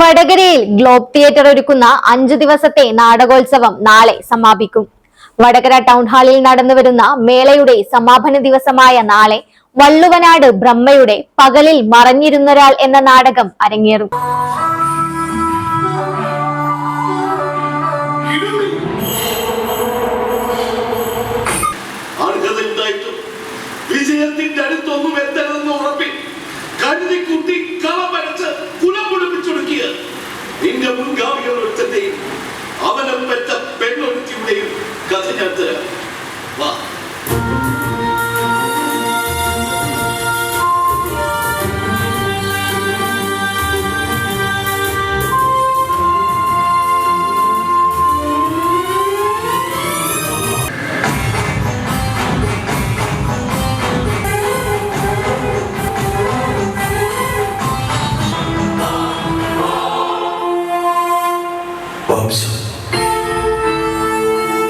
വടകരയിൽ globe theatre ഒരുക്കുന്ന അഞ്ചു ദിവസത്തെ നാടകോത്സവം നാളെ സമാപിക്കും. വടകര ടൗൺ ഹാളിൽ നടന്നുവരുന്ന മേളയുടെ സമാപന ദിവസമായ നാളെ വള്ളുവനാട് ബ്രഹ്മയുടെ പകലിൽ മറഞ്ഞിരുന്നൊരാൾ എന്ന നാടകം അരങ്ങേറും. നിന്റെ മുൻഗാമികൾ ഒറ്റത്തെയും അവനെ പെറ്റ പെണ്ണൊരുത്തിയുടെയും കഥ ഞാൻ തരാം വാ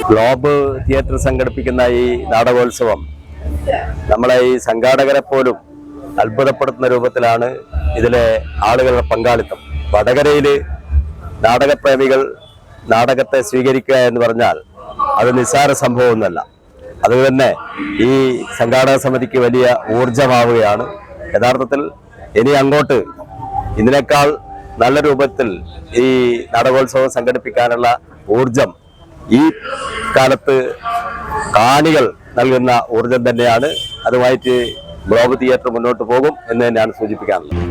ഗ്ലോബ് തിയേറ്റർ സംഘടിപ്പിക്കുന്ന ഈ നാടകോത്സവം നമ്മളെ ഈ സംഘാടകരെ പോലും അത്ഭുതപ്പെടുത്തുന്ന രൂപത്തിലാണ് ഇതിലെ ആളുകളുടെ പങ്കാളിത്തം. വടകരയിൽ നാടകപ്രേമികൾ നാടകത്തെ സ്വീകരിക്കുക എന്ന് പറഞ്ഞാൽ അത് നിസ്സാര സംഭവമൊന്നുമല്ല. അതുതന്നെ ഈ സംഘാടക സമിതിക്ക് വലിയ ഊർജമാവുകയാണ് യഥാർത്ഥത്തിൽ ഇനി അങ്ങോട്ട് ഇതിനേക്കാൾ നല്ല രൂപത്തിൽ ഈ നാടകോത്സവം സംഘടിപ്പിക്കാനുള്ള ഊർജം ഈ കാലത്ത് കാണികൾ നൽകുന്ന ഊർജം തന്നെയാണ്. അതുമായിട്ട് ഗ്ലോബ് തിയേറ്റർ മുന്നോട്ട് പോകും എന്ന് തന്നെയാണ് സൂചിപ്പിക്കാനുള്ളത്.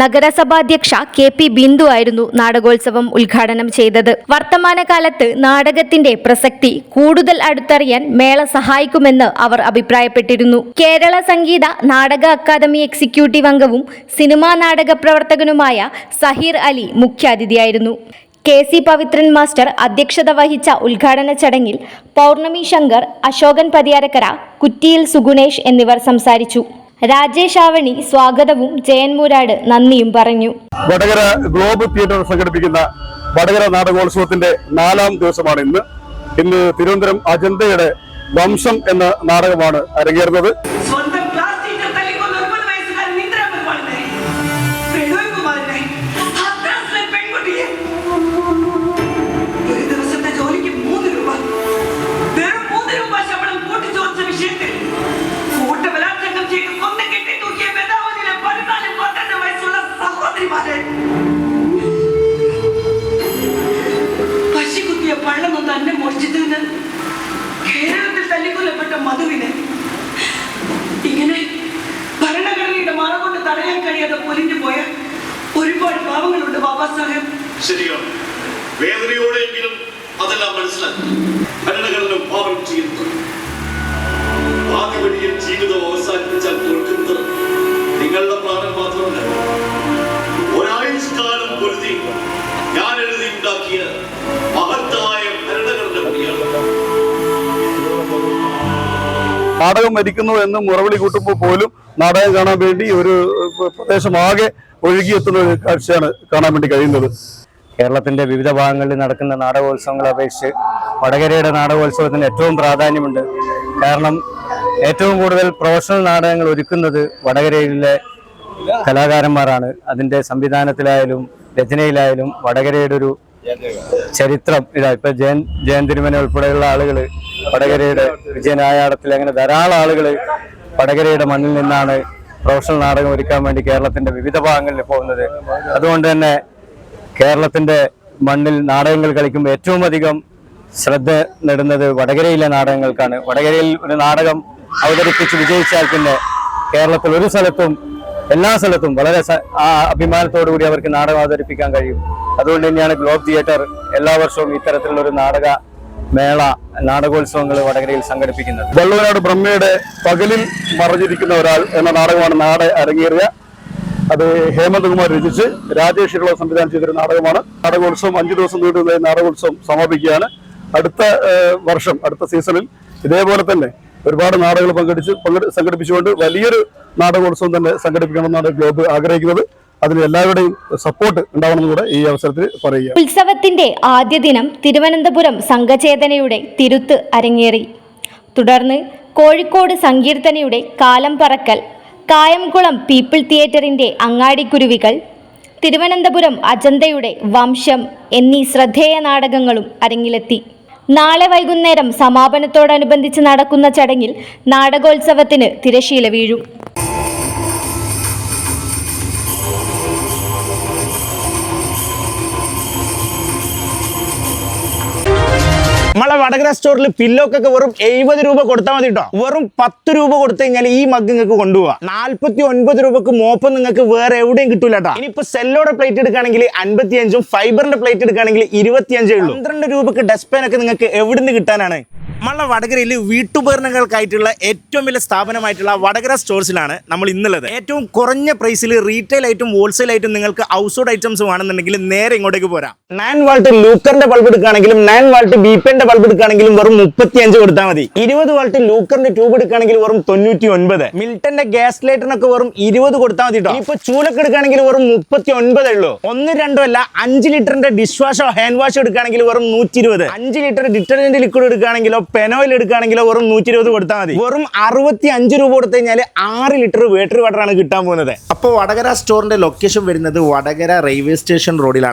നഗരസഭാധ്യക്ഷ കെ പി ബിന്ദു ആയിരുന്നു നാടകോത്സവം ഉദ്ഘാടനം ചെയ്തത്. വർത്തമാനകാലത്ത് നാടകത്തിന്റെ പ്രസക്തി കൂടുതൽ അടുത്തറിയാൻ മേള സഹായിക്കുമെന്ന് അവർ അഭിപ്രായപ്പെട്ടിരുന്നു. കേരള സംഗീത നാടക അക്കാദമി എക്സിക്യൂട്ടീവ് അംഗവും സിനിമാ നാടക പ്രവർത്തകനുമായ സഹീർ അലി മുഖ്യാതിഥിയായിരുന്നു. കെ സി പവിത്രൻ മാസ്റ്റർ അധ്യക്ഷത വഹിച്ച ഉദ്ഘാടന ചടങ്ങിൽ പൗർണമി ശങ്കർ അശോകൻ പതിയാരക്കര കുറ്റിയിൽ സുഗുണേഷ് എന്നിവർ സംസാരിച്ചു. രാജേഷ് ആവണി സ്വാഗതവും ജയൻ മൂരാട് നന്ദിയും പറഞ്ഞു. വടകര ഗ്ലോബ് തിയേറ്റർ സംഘടിപ്പിക്കുന്ന വടകര നാടകോത്സവത്തിന്റെ നാലാം ദിവസമാണ് ഇന്ന്. ഇന്ന് തിരുവനന്തപുരം അജന്തയുടെ വംശം എന്ന നാടകമാണ് അരങ്ങേറുന്നത്. തടയാൻ കഴിയാതെ പൊലിഞ്ഞു പോയ ഒരുപാട് പാവങ്ങളുണ്ട് ബാബാ സാഹേബ്. ശരിയാണ് വേദനയോടെയെങ്കിലും അതെല്ലാം മനസ്സിലാക്കി. ഭരണഘടന പാവം ചെയ്യുന്നത് നാടകം മരിക്കുന്നു എന്ന് മുറവിളി കൂട്ടുമ്പോൾ പോലും നാടകം കാണാൻ വേണ്ടി ഒരു പ്രദേശമാകെ ഒഴുകിയെത്തുന്ന ഒരു കാഴ്ചയാണ് കാണാൻ വേണ്ടി കഴിയുന്നത്. കേരളത്തിന്റെ വിവിധ ഭാഗങ്ങളിൽ നടക്കുന്ന നാടകോത്സവങ്ങളെ അപേക്ഷിച്ച് വടകരയുടെ നാടകോത്സവത്തിന് ഏറ്റവും പ്രാധാന്യമുണ്ട്. കാരണം ഏറ്റവും കൂടുതൽ പ്രൊഫഷണൽ നാടകങ്ങൾ ഒരുക്കുന്നത് വടകരയിലെ കലാകാരന്മാരാണ്. അതിന്റെ സംവിധാനത്തിലായാലും രചനയിലായാലും വടകരയുടെ ഒരു ചരിത്രം. ഇതാ ഇപ്പൊ ജയൻ ജയൻ തിരുമന ഉൾപ്പെടെയുള്ള ആളുകൾ വടകരയുടെ വിജയനായാടത്തിൽ അങ്ങനെ ധാരാളം ആളുകൾ വടകരയുടെ മണ്ണിൽ നിന്നാണ് പ്രൊഫഷണൽ നാടകം ഒരുക്കാൻ വേണ്ടി കേരളത്തിന്റെ വിവിധ ഭാഗങ്ങളിൽ പോകുന്നത്. അതുകൊണ്ട് തന്നെ കേരളത്തിന്റെ മണ്ണിൽ നാടകങ്ങൾ കളിക്കുമ്പോൾ ഏറ്റവും അധികം ശ്രദ്ധ നേടുന്നത് വടകരയിലെ നാടകങ്ങൾക്കാണ്. വടകരയിൽ ഒരു നാടകം അവതരിപ്പിച്ച് വിജയിച്ചാൽ പിന്നെ കേരളത്തിൽ ഒരു സ്ഥലത്തും എല്ലാ സ്ഥലത്തും വളരെ ആ അഭിമാനത്തോടുകൂടി അവർക്ക് നാടകം അവതരിപ്പിക്കാൻ കഴിയും. അതുകൊണ്ട് തന്നെയാണ് ഗ്ലോബ് തിയേറ്റർ എല്ലാ വർഷവും ഇത്തരത്തിലുള്ള ഒരു നാടക മേള നാടകോത്സവങ്ങൾ വടകരയിൽ സംഘടിപ്പിക്കുന്നത്. വള്ളുവനാട് ബ്രഹ്മയുടെ പകലിൽ മറഞ്ഞിരിക്കുന്ന ഒരാൾ എന്ന നാടകമാണ് നാടെ അരങ്ങേറിയ. അത് ഹേമന്ത് കുമാർ രചിച്ച് രാജേഷ് ഇളവ് സംവിധാനം ചെയ്തൊരു നാടകമാണ്. നാടകോത്സവം അഞ്ചു ദിവസം നീണ്ടുന്ന നാടകോത്സവം സമാപിക്കുകയാണ്. അടുത്ത വർഷം അടുത്ത സീസണിൽ ഇതേപോലെ തന്നെ ഒരുപാട് നാടകങ്ങൾ പങ്കെടുത്ത് പങ്കെടു സംഘടിപ്പിച്ചുകൊണ്ട് വലിയൊരു നാടകോത്സവം തന്നെ സംഘടിപ്പിക്കണമെന്നാണ് ഗ്ലോബ് ആഗ്രഹിക്കുന്നത്. അതിന് എല്ലാവരുടെയും സപ്പോർട്ട് ഉണ്ടാവണമെന്ന് കൂടെ ഈ അവസരത്തിൽ പറയുക. ഉത്സവത്തിന്റെ ആദ്യ ദിനം തിരുവനന്തപുരം സംഘചേതനയുടെ തിരുത്ത് അരങ്ങേറി. തുടർന്ന് കോഴിക്കോട് സങ്കീർത്തനയുടെ കാലം പറക്കൽ കായംകുളം പീപ്പിൾ തിയേറ്ററിന്റെ അങ്ങാടിക്കുരുവികൾ തിരുവനന്തപുരം അജന്തയുടെ വംശം എന്നീ ശ്രദ്ധേയ നാടകങ്ങളും അരങ്ങിലെത്തി. നാളെ വൈകുന്നേരം സമാപനത്തോടനുബന്ധിച്ച് നടക്കുന്ന ചടങ്ങിൽ നാടകോത്സവത്തിന് തിരശീല വീഴും. വടകര സ്റ്റോറിൽ പില്ലോക്കൊക്കെ വെറും എഴുപത് രൂപ കൊടുത്താൽ മതി കേട്ടോ വെറും പത്ത് രൂപ കൊടുത്തു കഴിഞ്ഞാൽ ഈ മഗ് നിങ്ങൾക്ക് കൊണ്ടുപോകാം നാല്പത്തി ഒൻപത് രൂപക്ക് മോപ്പ് നിങ്ങൾക്ക് വേറെ എവിടെയും കിട്ടൂല കേട്ടോ ഇനിയിപ്പോ സെല്ലോടെ പ്ലേറ്റ് എടുക്കുകയാണെങ്കിൽ അൻപത്തി അഞ്ചും ഫൈബറിന്റെ പ്ലേറ്റ് എടുക്കുകയാണെങ്കിൽ ഇരുപത്തിയഞ്ചേ ഉള്ളൂ. പന്ത്രണ്ട് രൂപക്ക് ഡസ്റ്റ്ബിൻ ഒക്കെ നിങ്ങൾക്ക് എവിടുന്ന് കിട്ടാനാണ്? നമ്മളെ വടകരയിൽ വീട്ടുപകരണങ്ങൾക്കായിട്ടുള്ള ഏറ്റവും വലിയ സ്ഥാപനമായിട്ടുള്ള വടകര സ്റ്റോഴ്സിലാണ് നമ്മൾ ഇന്നുള്ളത്. ഏറ്റവും കുറഞ്ഞ പ്രൈസിൽ റീറ്റെയിൽ ആയിട്ടും ഹോൾസെയിൽ ആയിട്ടും നിങ്ങൾക്ക് ഹൗസ് ഹോൾഡ് ഐറ്റംസ് വേണമെന്നുണ്ടെങ്കിൽ നേരെ ഇങ്ങോട്ടേക്ക് പോരാം. നയൻ വാൾട്ട് ലൂക്കറിന്റെ ബൾബ് എടുക്കുകയാണെങ്കിലും നയൻ വാൾട്ട് ബീപ്പന്റെ ബൾബ് എടുക്കുകയാണെങ്കിലും വെറും മുപ്പത്തി അഞ്ച് കൊടുത്താൽ മതി. ഇരുപത് വാൾട്ട് ലൂക്കറിന്റെ ട്യൂബ് എടുക്കുകയാണെങ്കിൽ വെറും തൊണ്ണൂറ്റി ഒൻപത് മിൽട്ടന്റെ ഗ്യാസ് ലൈറ്ററിനൊക്കെ വെറും ഇരുപത് കൊടുത്താൽ മതി കേട്ടോ ഇപ്പൊ ചൂലൊക്കെ എടുക്കുകയാണെങ്കിൽ വെറും മുപ്പത്തി ഒൻപതേ ഉള്ളൂ. ഒന്ന് രണ്ടോ അല്ല അഞ്ച് ലിറ്ററിന്റെ ഡിഷ് വാഷോ ഹാൻഡ് വാഷോ എടുക്കുകയാണെങ്കിൽ വെറും നൂറ്റി ഇരുപത് അഞ്ച് ലിറ്റർ ഡിറ്റർജന്റ് ലിക്വിഡ് എടുക്കുകയാണെങ്കിലോ പെനോയിൽ എടുക്കുകയാണെങ്കിൽ വെറും നൂറ്റി ഇരുപത് കൊടുത്താൽ മതി. വെറും അറുപത്തി അഞ്ച് രൂപ കൊടുത്തു കഴിഞ്ഞാൽ ആറ് ലിറ്റർ വാട്ടർ വാട്ടറാണ് കിട്ടാൻ പോകുന്നത്. അപ്പോൾ വടകര സ്റ്റോറിന്റെ ലൊക്കേഷൻ വരുന്നത് വടകര റെയിൽവേ സ്റ്റേഷൻ റോഡിലാണ്